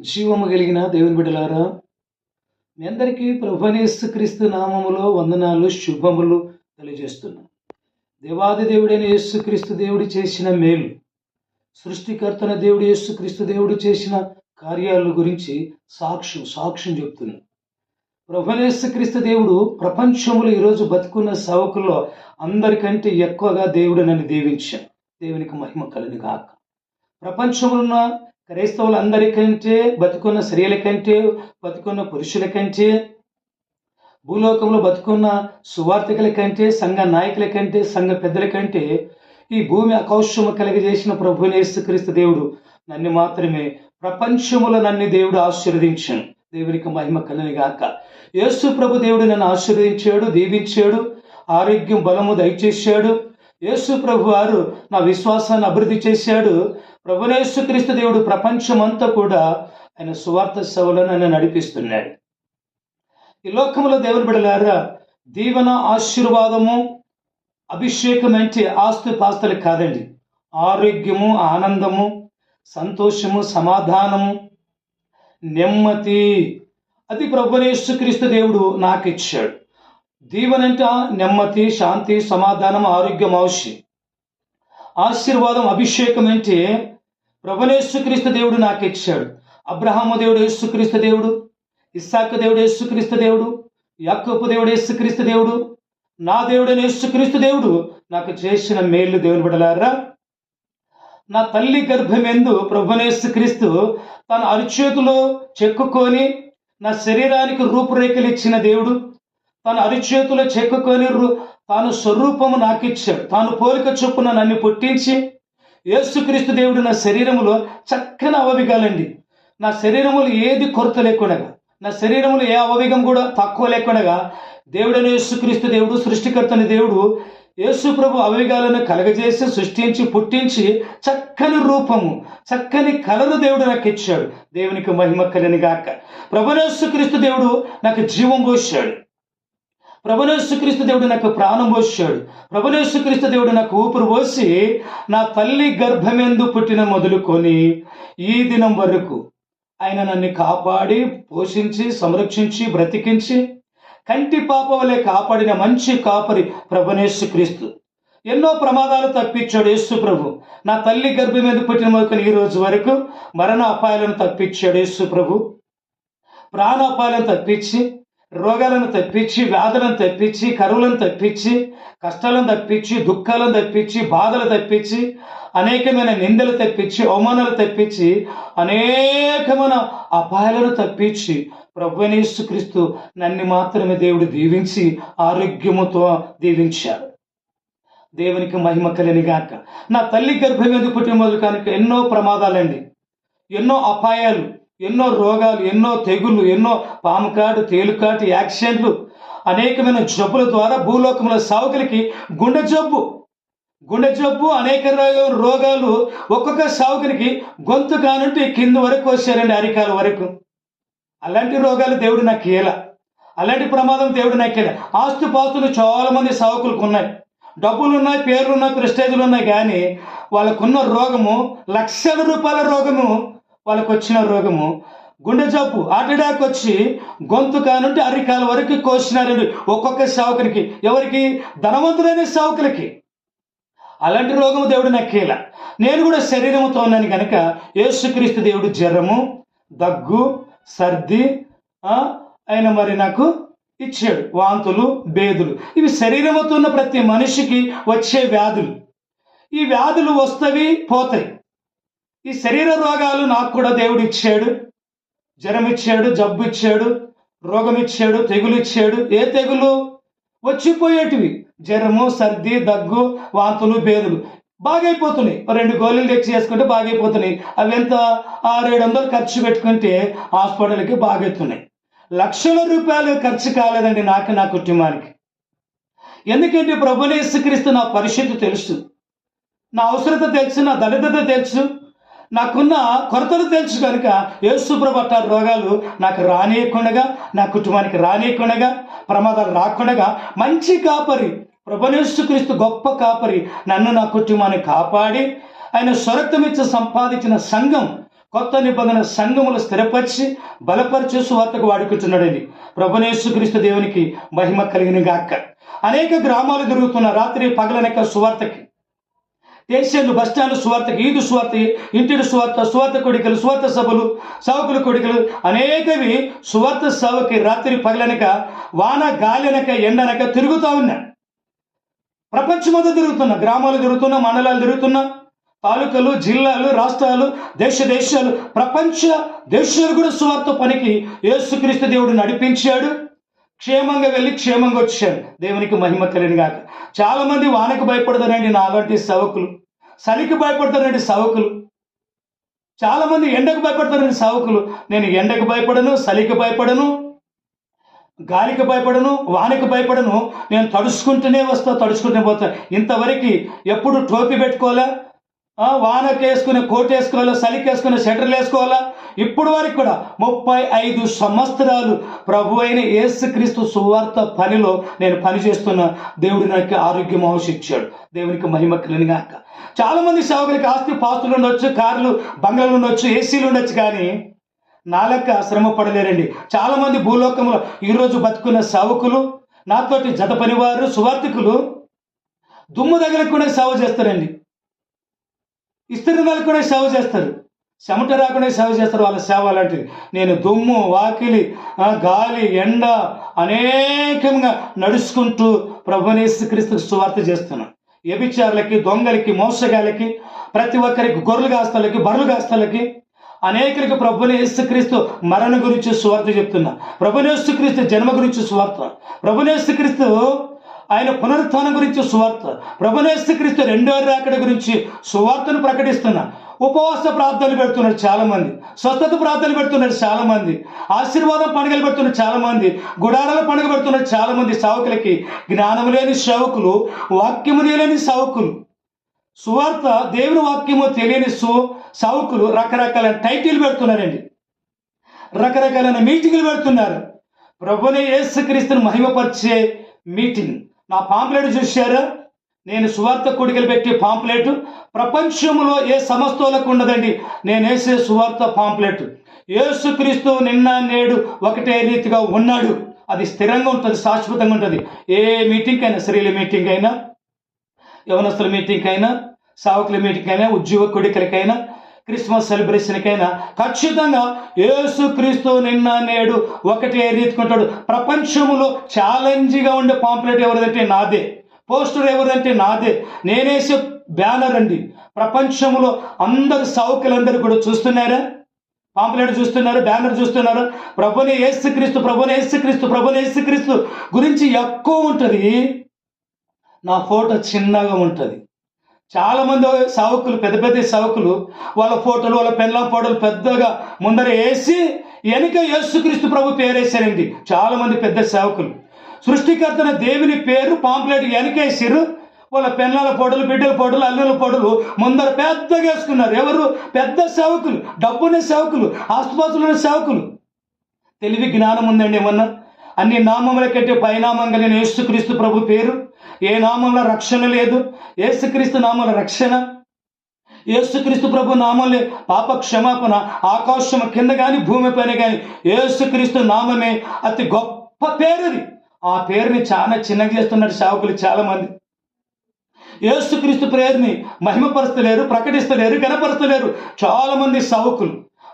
జీవము కలిగిన దేవుని బిడ్డలారా మీ అందరికీ ప్రభునేసు క్రీస్తు నామములో వందనాలు శుభములు తెలియజేస్తున్నాను. దేవాది దేవుడైన యేసుక్రీస్తు దేవుడు చేసిన మేలు సృష్టికర్తన దేవుడు యేసుక్రీస్తు దేవుడు చేసిన కార్యాల గురించి సాక్ష్యం సాక్ష్యం చెప్తున్నాను. ప్రభునేసుక్రీస్తు దేవుడు ప్రపంచంలో ఈరోజు బతుకున్న సవకుల్లో అందరికంటే ఎక్కువగా దేవుడు నన్ను దీవించాను దేవునికి మహిమ కలిని కాక ప్రపంచంలో ఉన్న క్రైస్తవులందరికంటే బతుకున్న స్త్రీల కంటే బతుకున్న పురుషుల కంటే భూలోకంలో బతుకున్న సువార్థికుల కంటే సంఘ నాయకుల కంటే సంఘ పెద్దల కంటే ఈ భూమి అకౌశము కలిగజేసిన ప్రభునేసు క్రీస్తు దేవుడు నన్ను మాత్రమే. ప్రపంచములో నన్ను దేవుడు ఆశీర్వదించాను దేవునికి మహిమ కలనిగాక యేసు ప్రభు దేవుడు నన్ను ఆశీర్వదించాడు దీవించాడు ఆరోగ్యం బలము దయచేశాడు. యేసు ప్రభు వారు నా విశ్వాసాన్ని అభివృద్ధి చేశాడు. ప్రభునేసు క్రీస్తు దేవుడు ప్రపంచమంతా కూడా ఆయన సువార్త సేవలను ఆయన నడిపిస్తున్నాడు. ఈ లోకంలో దేవుని బిడలారా దీవెన ఆశీర్వాదము అభిషేకం అంటే ఆస్తు పాస్తులు కాదండి. ఆరోగ్యము ఆనందము సంతోషము సమాధానము నెమ్మది అది ప్రభునేసు క్రీస్తు దేవుడు నాకు ఇచ్చాడు దీవెనంట నెమ్మది శాంతి సమాధానం ఆరోగ్యం అవశ్యం ఆశీర్వాదం అభిషేకం అంటే ప్రభునేశ్వక్రీస్తు దేవుడు నాకు ఇచ్చాడు. అబ్రహాము దేవుడు యేసుక్రీస్తు దేవుడు. ఇస్సాక దేవుడు యేసుక్రీస్తు దేవుడు. యాకోపు దేవుడు యేసుక్రీస్తు దేవుడు. నా దేవుడైన యేసుక్రీస్తు దేవుడు నాకు చేసిన మేలు దేవుని బిడలారా నా తల్లి గర్భమెందు ప్రభునేశ్వక్రీస్తు తన అరిచేతిలో చెక్కుకొని నా శరీరానికి రూపురేఖలు ఇచ్చిన దేవుడు. తన అరిచేతులు చెక్కుకొని తాను స్వరూపము నాకు ఇచ్చాడు తాను పోలిక చొప్పున నన్ను పుట్టించి యేసుక్రీస్తు దేవుడు నా శరీరములో చక్కని అవవిగాలండి. నా శరీరములో ఏది కొరత లేకుండా నా శరీరములో ఏ అవవిగం కూడా తక్కువ లేకుండా దేవుడైన యేసుక్రీస్తు దేవుడు సృష్టికర్తని దేవుడు యేసు ప్రభు అవవిగాలను కలగజేసి సృష్టించి పుట్టించి చక్కని రూపము చక్కని కలరు దేవుడు నాకు ఇచ్చాడు దేవునికి మహిమ కలిని గాక ప్రభునేసుక్రీస్తు దేవుడు నాకు జీవం పోసాడు ప్రభునేశ్వక్రీస్తు దేవుడు నాకు ప్రాణం పోసాడు ప్రభునేశ్వక్రీస్తు దేవుడు నాకు ఊపిరి పోసి నా తల్లి గర్భమెందు పుట్టిన మొదలుకొని ఈ దినం వరకు ఆయన నన్ను కాపాడి పోషించి సంరక్షించి బ్రతికించి కంటి పాప వలె కాపాడిన మంచి కాపరి ప్రభునేశ్వక్రీస్తు ఎన్నో ప్రమాదాలు తప్పించాడు యేసు ప్రభు. నా తల్లి గర్భం మీద పుట్టిన మొదలుకొని ఈ రోజు వరకు మరణ అపాయాలను తప్పించాడు యేసు ప్రభు. ప్రాణాపాయాలను తప్పించి రోగాలను తప్పించి వ్యాధులను తప్పించి కరువులను తప్పించి కష్టాలను తప్పించి దుఃఖాలను తప్పించి బాధలు తప్పించి అనేకమైన నిందలు తప్పించి అవమానాలు తప్పించి అనేకమైన అపాయాలను తప్పించి ప్రభునేశ్వక్రీస్తు నన్ను మాత్రమే దేవుడు దీవించి ఆరోగ్యముతో దీవించాడు. దేవునికి మహిమ కలిని గాక. నా తల్లి గర్భం ఎందుకు పుట్టిన మొదలు కనుక ఎన్నో ప్రమాదాలండి. ఎన్నో అపాయాలు. ఎన్నో రోగాలు ఎన్నో తెగుళ్ళు ఎన్నో పాముకాటు తేలుకాటు యాక్సిడెంట్లు అనేకమైన జబ్బుల ద్వారా భూలోకముల సావుకులకి గుండె జబ్బు. గుండె జబ్బు అనేక రోగాలు ఒక్కొక్క సావుకునికి గొంతు కానుంటే కింద వరకు వచ్చారండి అరికాల వరకు. అలాంటి రోగాలు దేవుడు నాకు ఎలా అలాంటి ప్రమాదం దేవుడు నాకు ఎలా ఆస్తు పాస్తులు చాలా మంది సావుకులకు ఉన్నాయి. డబ్బులు ఉన్నాయి పేర్లు ఉన్నాయి ప్రెస్టేజ్లు ఉన్నాయి కానీ వాళ్ళకున్న రోగము లక్షల రూపాయల రోగము వాళ్ళకు వచ్చిన రోగము. గుండె జబ్బు అటాక్ వచ్చి గొంతు కానుంటే అరికాల వరకు కోసినారండి ఒక్కొక్క సావుకునికి. ఎవరికి? ధనవంతులైన సావుకులకి. అలాంటి రోగము దేవుడు నక్కేల. నేను కూడా శరీరముతో ఉన్నాను కనుక యేసుక్రీస్తు దేవుడు జ్వరము దగ్గు సర్ది ఆయన మరి నాకు ఇచ్చాడు. వాంతులు బేదులు ఇవి శరీరముతో ఉన్న ప్రతి మనిషికి వచ్చే వ్యాధులు. ఈ వ్యాధులు వస్తవి పోతాయి. ఈ శరీర రోగాలు నాకు కూడా దేవుడు ఇచ్చాడు. జ్వరం ఇచ్చాడు జబ్బు ఇచ్చాడు రోగం ఇచ్చాడు తెగులు ఇచ్చాడు ఏ తెగులు? వచ్చిపోయేటివి. జ్వరము సర్ది దగ్గు వాంతులు బేదులు బాగైపోతున్నాయి. రెండు గోళీలు తెచ్చి చేసుకుంటే బాగైపోతున్నాయి. అవి ఎంత? ఆరు ఏడు వందలు ఖర్చు పెట్టుకుంటే హాస్పిటల్కి బాగైతున్నాయి. లక్షల రూపాయలు ఖర్చు కాలేదండి నాకు నా కుటుంబానికి. ఎందుకంటే ప్రభునేసుక్రీస్తు నా పరిస్థితి తెలుసు. నా అవసరత తెలుసు నా దళితత తెలుసు. నాకున్న కొరతలు తెలుసు కనుక యేసుప్రభు రోగాలు నాకు రానియకుండగా నా కుటుంబానికి రానియకుండగా ప్రమాదాలు రాకుండగా మంచి కాపరి ప్రభునేసుక్రీస్తు గొప్ప కాపరి నన్ను నా కుటుంబాన్ని కాపాడి ఆయన స్వరక్తమిచ్చి సంపాదించిన సంఘం కొత్త నిబంధన సంఘములు స్థిరపరిచి బలపరిచే సువార్తకు వాడుకుంటున్నాడండి. ప్రభునేశ్వక్రీస్తు దేవునికి మహిమ కలిగిన గాక అనేక గ్రామాలు తిరుగుతున్న రాత్రి పగలనక సువార్తకి దేశాలు బస్టాండ్ స్వార్థ ఈదు స్వార్థ ఇంటిడి స్వార్థ స్వార్థ కొడుకలు స్వార్థ సభలు సావుకుల కొడుకలు అనేకవి స్వార్థ సభకి రాత్రి పగలనక వాన గాలినక ఎండనక తిరుగుతూ ఉన్నా ప్రపంచమంతా తిరుగుతున్నా గ్రామాలు తిరుగుతున్నా మండలాలు తిరుగుతున్నా తాలూకాలు జిల్లాలు రాష్ట్రాలు దేశ దేశాలు ప్రపంచ దేశాలు కూడా స్వార్థ పనికి యేసుక్రీస్తు దేవుడు నడిపించాడు. క్షేమంగా వెళ్ళి క్షేమంగా వచ్చాడు దేవునికి మహిమ కలిగిన గాక. చాలా మంది వానకు భయపడతారండి నాలాంటి సవకులు. చలికి భయపడతారండి సవకులు. చాలా మంది ఎండకు భయపడతారండి సవకులు. నేను ఎండకు భయపడను చలికి భయపడను గాలికి భయపడను వానకి భయపడను. నేను తడుచుకుంటూనే వస్తా తడుచుకుంటూనే పోతా. ఇంతవరకు ఎప్పుడు టోపీ పెట్టుకోవాలా? వానకి వేసుకునే కోట్ వేసుకోవాలా చలికి వేసుకునే వేసుకోవాలా? ఇప్పుడు వరకు కూడా ముప్పై ఐదు సంవత్సరాలు ప్రభు అయిన యేసుక్రీస్తు సువార్త పనిలో నేను పనిచేస్తున్న దేవుడు నాకు ఆరోగ్యం ఆశించాడు దేవునికి మహిమ కలిగినాక చాలా మంది సేవకులకి ఆస్తి పాస్తులు ఉండొచ్చు కార్లు బంగ్లాలు ఉండొచ్చు ఏసీలు ఉండొచ్చు కానీ నాలక శ్రమ పడలేరండి. చాలా మంది భూలోకంలో ఈరోజు బతుకున్న సేవకులు నాతోటి జత పనివారు సువార్థికులు దుమ్ము తగలకుండా సేవ చేస్తారండి. ఇస్త్రీ కూడా సేవ చేస్తారు. చెమట రాకుండా సేవ చేస్తారు వాళ్ళ సేవ అలాంటిది. నేను దుమ్ము వాకిలి గాలి ఎండ అనేకంగా నడుచుకుంటూ ప్రభునేసుక్రీస్తు సువార్త చేస్తున్నాను వ్యభిచారులకి దొంగలకి మోసగాలకి ప్రతి ఒక్కరికి గొర్రెలు కాస్తలకి బర్రెలు కాస్తలకి అనేకులకి ప్రభుని యేసుక్రీస్తు మరణ గురించి సువార్త చెప్తున్నా. ప్రభునేసుక్రీస్తు జన్మ గురించి సువార్త. ప్రభునేసుక్రీస్తు ఆయన పునరుత్థానం గురించి సువార్త. ప్రభుని రెండో రాకడ గురించి సువార్తను ప్రకటిస్తున్నా ఉపవాస ప్రార్థనలు పెడుతున్నారు చాలామంది. స్వస్థత ప్రార్థనలు పెడుతున్నారు చాలామంది. ఆశీర్వాదం పండుగలు పెడుతున్నారు చాలామంది. గుడారాల పండుగ పెడుతున్నారు చాలామంది సావకులకి. జ్ఞానము లేని సేవకులు వాక్యము లేని సావకులు. సువార్త దేవుని వాక్యము తెలియని సో సావకులు రకరకాల టైటిల్ పెడుతున్నారండి. రకరకాలైన మీటింగ్లు పెడుతున్నారు. ప్రభుని యేసుక్రీస్తుని మహిమపరిచే మీటింగ్. నా పాంప్లెట్ చూశారు? నేను సువార్త కొడుకులు పెట్టి పాంప్లెట్. ప్రపంచంలో ఏ సమస్తలకు ఉండదండి. నేను వేసే సువార్త పాంప్లెట్. ఏసుక్రీస్తు నిన్న నేడు ఒకటే రీతిగా ఉన్నాడు. అది స్థిరంగా ఉంటుంది శాశ్వతంగా ఉంటుంది. ఏ మీటింగ్ అయినా స్త్రీల మీటింగ్ అయినా యవనస్తుల మీటింగ్ అయినా సావకుల మీటింగ్ అయినా ఉద్యోగ కొడుకులకైనా క్రిస్మస్ సెలబ్రేషన్కైనా ఖచ్చితంగా యేసు క్రీస్తు నిన్న నేడు ఒకటే రీతికుంటాడు ప్రపంచంలో ఛాలెంజ్గా ఉండే పాంప్లెట్ ఎవరిదంటే నాదే. పోస్టర్ ఎవరిదంటే నాదే. నేనేసే బ్యానర్ అండి. ప్రపంచంలో అందరు సావుకులందరూ కూడా చూస్తున్నారా? పాంప్లెట్ చూస్తున్నారు? బ్యానర్ చూస్తున్నారు? ప్రభుని యేసుక్రీస్తు ప్రభుని యేసుక్రీస్తు ప్రభుని యేసుక్రీస్తు గురించి ఎక్కువ ఉంటుంది. నా ఫోటో చిన్నగా ఉంటుంది. చాలా మంది పెద్ద పెద్ద సావకులు వాళ్ళ ఫోటోలు వాళ్ళ పెన్ల ఫోటోలు పెద్దగా ముందర వేసి వెనుక యేసుక్రీస్తు ప్రభు పేరేశారండి చాలా మంది పెద్ద సేవకులు. సృష్టికర్తన దేవుని పేరు పాంప్లెట్ వెనకేసారు వాళ్ళ పెన్లాల ఫోటోలు బిడ్డల ఫోటోలు అల్లుల ఫోటోలు ముందర పెద్దగా వేసుకున్నారు. ఎవరు? పెద్ద సేవకులు డబ్బున్న సేవకులు ఆస్తుపాస్తులున్న సేవకులు. తెలివి జ్ఞానం ఉందండి ఏమన్నా? అన్ని నామముల కంటే పైనామంగా నేను యేసుక్రీస్తు ప్రభు పేరు. ఏ నామంలో రక్షణ లేదు? ఏసుక్రీస్తు నామంలో రక్షణ? ఏసుక్రీస్తు ప్రభు నామంలో పాప క్షమాపణ ఆకాశం కింద కానీ భూమి పైన కానీ ఏసుక్రీస్తు నామమే అతి గొప్ప పేరుది. ఆ పేరుని చాలా చిన్నగా చేస్తున్నారు సేవకులు చాలా మంది పేరుని మహిమపరుస్తలేరు ప్రకటిస్తలేరు కనపరుస్తలేరు చాలా మంది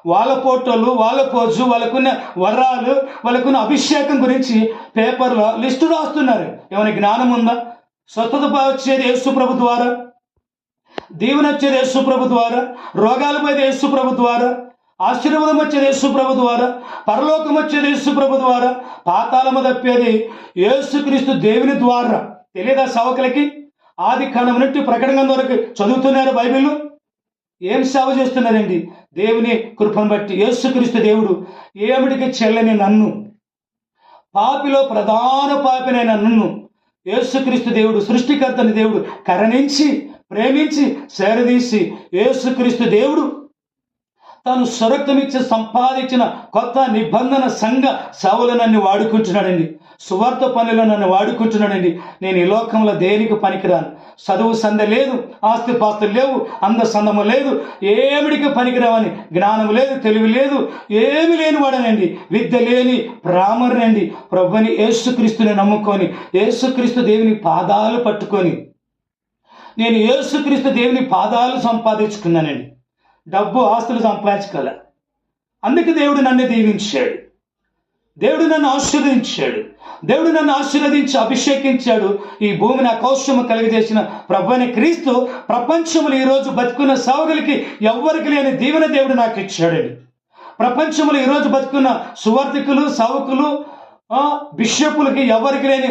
వాళ్ళ ఫోటోలు వాళ్ళ పోజు వాళ్ళకున్న వరాలు వాళ్ళకున్న అభిషేకం గురించి పేపర్లో లిస్టు రాస్తున్నారు. ఏమైనా జ్ఞానం ఉందా? స్వస్థత వచ్చేది యేసు ప్రభు ద్వారా. దీవెన వచ్చేది యేసు ప్రభు ద్వారా. రోగాలు పోయేది యేసు ప్రభు ద్వారా. ఆశీర్వాదం వచ్చేది యేసు ప్రభు ద్వారా. పరలోకం వచ్చేది యేసు ప్రభు ద్వారా. పాతాళము తప్పేది యేసుక్రీస్తు దేవుని ద్వారా. తెలియదా సవకులకి? ఆది కాలం నుండి ప్రకటన వరకు చదువుతున్నారు బైబిల్ ఏం సేవ చేస్తున్నారండి? దేవుని కృపను బట్టి. యేసుక్రీస్తు దేవుడు ఏమిటికి చెల్లని నన్ను? పాపిలో ప్రధాన పాపినైన నన్ను యేసుక్రీస్తు దేవుడు సృష్టికర్తని దేవుడు కరణించి ప్రేమించి సేరదీసి యేసుక్రీస్తు దేవుడు తాను స్వరక్తమిచ్చి సంపాదించిన కొత్త నిబంధన సంఘ సేవలు నన్ను వాడుకుంటున్నాడండి. సువార్త పనులు నన్ను వాడుకుంటున్నాడండి. నేను ఈ లోకంలో దేనికి పనికిరాను? చదువు సంద లేదు ఆస్తి పాస్తులు లేవు అంద సందము లేదు ఏమిడికి పనికిరావని జ్ఞానం లేదు తెలివి లేదు ఏమి లేని వాడనండి విద్య లేని ప్రామరణండి ప్రభుని యేసుక్రీస్తుని నమ్ముకొని యేసుక్రీస్తు దేవుని పాదాలు పట్టుకొని నేను యేసుక్రీస్తు దేవుని పాదాలు సంపాదించుకున్నానండి. డబ్బు ఆస్తులు సంపాదించగల అందుకే దేవుడు నన్ను దీవించాడు. దేవుడు నన్ను ఆశీర్వదించాడు. దేవుడు నన్ను ఆశీర్వదించి అభిషేకించాడు. ఈ భూమిని అకౌష్యము కలిగజేసిన ప్రభుని క్రీస్తు ప్రపంచములు ఈరోజు బతుకున్న సావుగలికి ఎవ్వరికి లేని దీవెన దేవుడు నాకు ఇచ్చాడండి. ప్రపంచంలో ఈరోజు బతుకున్న సువర్తికులు సావుకులు ఆ, బిషపులకి ఎవరికి లేని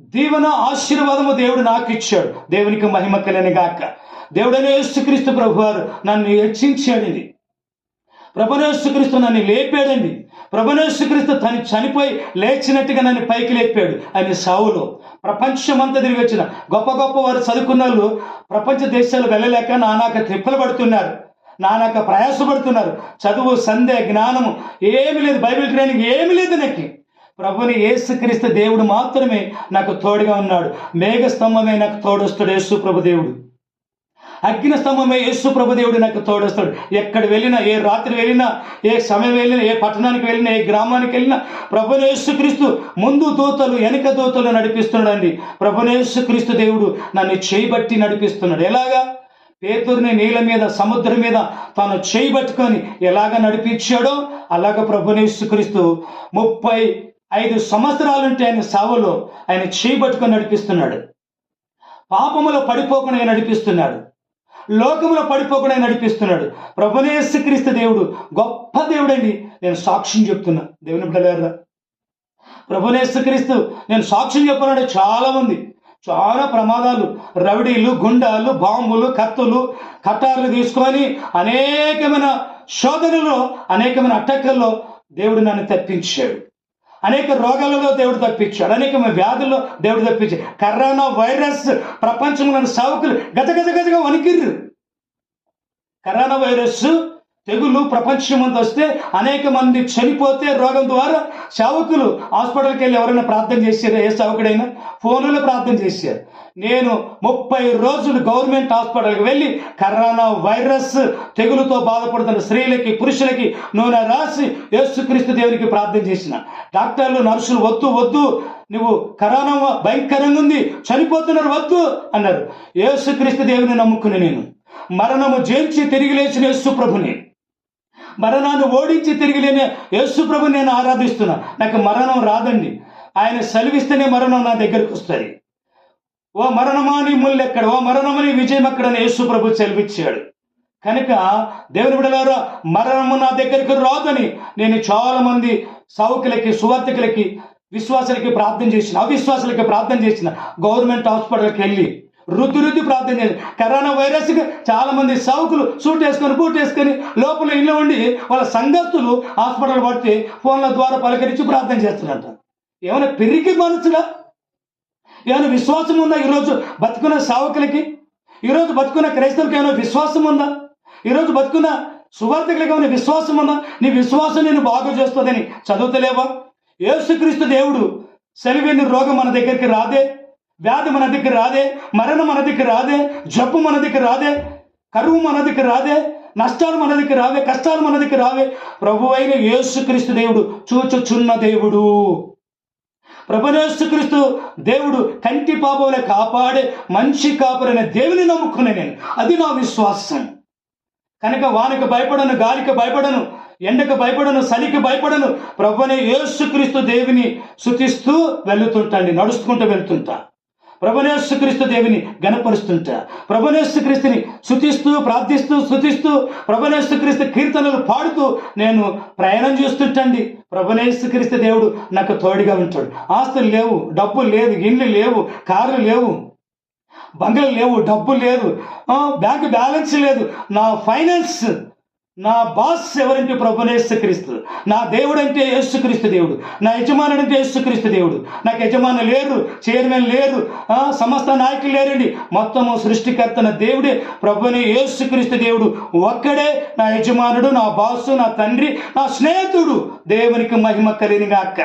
దీవెన ఆశీర్వాదము దేవుడు నాకు ఇచ్చాడు దేవునికి మహిమ కలిని గాక. దేవుడనే యేసుక్రీస్తు ప్రభు వారు నన్ను హెచ్చించాడండి. ప్రభునేసుక్రీస్తు నన్ను లేపాడండి. ప్రభునేసుక్రీస్తు తను చనిపోయి లేచినట్టుగా నన్ను పైకి లేపాడు. ఆయన సావులో ప్రపంచమంతా తిరిగి వచ్చిన గొప్ప గొప్ప వారు చదువుకున్న వాళ్ళు ప్రపంచ దేశాలు వెళ్ళలేక నానాక తిప్పలు పడుతున్నారు. నానాక ప్రయాసపడుతున్నారు. చదువు సందే జ్ఞానము ఏమి లేదు. బైబిల్ ట్రైనింగ్ ఏమి లేదు నాకు. ప్రభుని యేసుక్రీస్తు దేవుడు మాత్రమే నాకు తోడుగా ఉన్నాడు. మేఘ స్తంభమే నాకు తోడొస్తాడు యేసు ప్రభు దేవుడు. అగ్ని స్తంభమే యేసు ప్రభు దేవుడు నాకు తోడొస్తాడు. ఎక్కడ వెళ్ళినా ఏ రాత్రి వెళ్ళినా ఏ సమయం వెళ్ళినా ఏ పట్టణానికి వెళ్ళినా ఏ గ్రామానికి వెళ్ళినా ప్రభుని యేసుక్రీస్తు ముందు దూతలు వెనక దూతలు నడిపిస్తున్నాడండి. ప్రభుని యేసుక్రీస్తు దేవుడు నన్ను చేయబట్టి నడిపిస్తున్నాడు. ఎలాగా? పేతుర్ని నీళ్ళ మీద సముద్రం మీద తాను చేయబట్టుకొని ఎలాగ నడిపించాడో అలాగ ప్రభునేసుక్రీస్తు ముప్పై ఐదు సంవత్సరాలుంటే ఆయన సావులో ఆయన చేయబట్టుకొని నడిపిస్తున్నాడు. పాపములో పడిపోకుండా ఆయన నడిపిస్తున్నాడు. లోకములో పడిపోకుండా ఆయన నడిపిస్తున్నాడు ప్రభునేసుక్రీస్తు దేవుడు గొప్ప దేవుడండి. నేను సాక్ష్యం చెప్తున్నా. దేవుని బిడ్డలారా ప్రభునేసుక్రీస్తు నేను సాక్ష్యం చెప్పాలంటే చాలా ఉంది. చాలా ప్రమాదాలు రవిడీలు గుండాలు బాంబులు కత్తులు కట్టార్లు తీసుకొని అనేకమైన శోధనలో అనేకమైన అట్టక్కల్లో దేవుడు నన్ను తప్పించాడు. అనేక రోగాలలో దేవుడు తప్పించాడు. అనేక వ్యాధుల్లో దేవుడు తప్పించాడు. కరోనా వైరస్ ప్రపంచంలోని సావుకులు గజ గజ గజగా వణికిర్రు. కరోనా వైరస్ తెగులు ప్రపంచమంతా వస్తే అనేక మంది చనిపోతే రోగం ద్వారా సేవకులు హాస్పిటల్కి వెళ్ళి ఎవరైనా ప్రార్థన చేశారు? ఏ సేవకుడైనా? ఫోన్లో ప్రార్థన చేశారు. నేను ముప్పై రోజులు గవర్నమెంట్ హాస్పిటల్కి వెళ్ళి కరోనా వైరస్ తెగులుతో బాధపడుతున్న స్త్రీలకి పురుషులకి నూనె రాసి యేసుక్రీస్తు దేవునికి ప్రార్థన చేసిన. డాక్టర్లు నర్సులు వద్దు వద్దు నువ్వు కరోనా భయంకరంగా ఉంది చనిపోతున్నారు వద్దు అన్నారు. యేసుక్రీస్తు దేవుని నమ్ముకుని నేను. మరణము జయించి తిరిగి లేచిన యేసు ప్రభుని మరణాన్ని ఓడించి తిరిగి లేని యేసుప్రభు నేను ఆరాధిస్తున్నా. నాకు మరణం రాదండి. ఆయన సెలవిస్తేనే మరణం నా దగ్గరకు వస్తుంది. ఓ మరణమా నీ ఎక్కడ ఓ మరణమని విజయం ఎక్కడని యేసు ప్రభు సెలవిచ్చాడు. కనుక దేవుని బిడలారా మరణము నా దగ్గరికి రాదని నేను చాలా మంది సౌకులకి సువర్తికులకి విశ్వాసులకి ప్రార్థన చేసిన అవిశ్వాసులకి ప్రార్థన చేసిన గవర్నమెంట్ హాస్పిటల్కి వెళ్ళి రుద్దు రుద్ది ప్రార్థన చేయాలి కరోనా వైరస్కి చాలా మంది సౌకులు సూట్ వేసుకొని బూట్ వేసుకొని లోపల ఇల్లు ఉండి వాళ్ళ సంఘస్థులు హాస్పిటల్ పట్టి ఫోన్ల ద్వారా పలకరించి ప్రార్థన చేస్తున్నారంట. ఏమైనా పెరిగి మనసులా? ఏమైనా విశ్వాసం ఉందా ఈరోజు బతుకున్న సావకులకి? ఈరోజు బతుకున్న క్రైస్తవులకి ఏమైనా విశ్వాసం ఉందా? ఈరోజు బతుకున్న సువార్థకులకి ఏమైనా విశ్వాసం ఉందా? నీ విశ్వాసం నేను బాగు చేస్తుందని చదువుతలేవా? యేసుక్రీస్తు దేవుడు సెలవిని రోగం మన దగ్గరికి రాదే. వ్యాధి మన దగ్గర రాదే మరణం మన దగ్గర రాదే జబ్బు మన దగ్గర రాదే కరువు మన దగ్గర రాదే నష్టాలు మన దగ్గర రావే కష్టాలు మన దగ్గర రావే. ప్రభు అయిన యేసుక్రీస్తు దేవుడు చూచుచున్న దేవుడు. ప్రభునేసుక్రీస్తు దేవుడు కంటి పాపములే కాపాడే మంచి కాపురైన దేవుని నమ్ముకునే నేను. అది నా విశ్వాసం. కనుక వానకు భయపడను గాలికి భయపడను ఎండకు భయపడను చలికి భయపడను ప్రభునే యేసుక్రీస్తు దేవుని శుతిస్తూ వెళుతుంటండి నడుచుకుంటూ వెళ్తుంటా. ప్రభునేసుక్రీస్తు దేవిని గణపరుస్తుంటా ప్రభునేసుక్రీస్తుని శుతిస్తూ ప్రార్థిస్తూ స్థుతిస్తూ ప్రభునేసుక్రీస్తు కీర్తనలు పాడుతూ నేను ప్రయాణం చేస్తుంటండి. ప్రభునేసుక్రీస్తు దేవుడు నాకు తోడుగా ఉంటాడు. ఆస్తులు లేవు డబ్బులు లేదు ఇండ్లు లేవు కార్లు లేవు బంగ్లు లేవు డబ్బు లేదు బ్యాంక్ బ్యాలెన్స్ లేదు. నా ఫైనాన్స్ నా బాస్ ఎవరంటే ప్రభునే యేసుక్రీస్తు? నా దేవుడు అంటే యేసుక్రీస్తు దేవుడు. నా యజమానుడు అంటే యేసుక్రీస్తు దేవుడు. నాకు యజమానులు లేరు చైర్మన్ లేరు సమస్త నాయకులు లేరండి. మొత్తము సృష్టికర్తన దేవుడే ప్రభుని యేసుక్రీస్తు దేవుడు. ఒక్కడే నా యజమానుడు నా బాసు నా తండ్రి నా స్నేహితుడు. దేవునికి మహిమ కలిగిన అక్క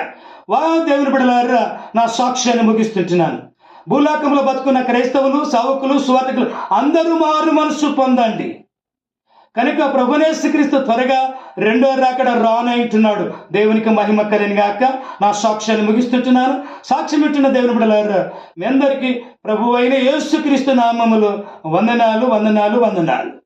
వా దేవుని బిడలారా నా సాక్ష్యాన్ని ముగిస్తుంటున్నాను. భూలోకంలో బతుకున్న క్రైస్తవులు సావకులు స్వాతకులు అందరూ మారు మనసు పొందండి. కనుక ప్రభునేశ్వక్రీస్తు త్వరగా రెండో రాకడ రానంటున్నాడు దేవునికి మహిమ కలిని నా సాక్ష్యాన్ని ముగిస్తుంటున్నాను. సాక్ష్యం ఇట్టున్న దేవుని బిడలారా మీ అందరికీ ప్రభు అయిన యేసుక్రీస్తు నామములు వందనాలు వందనాలు వందనాలు.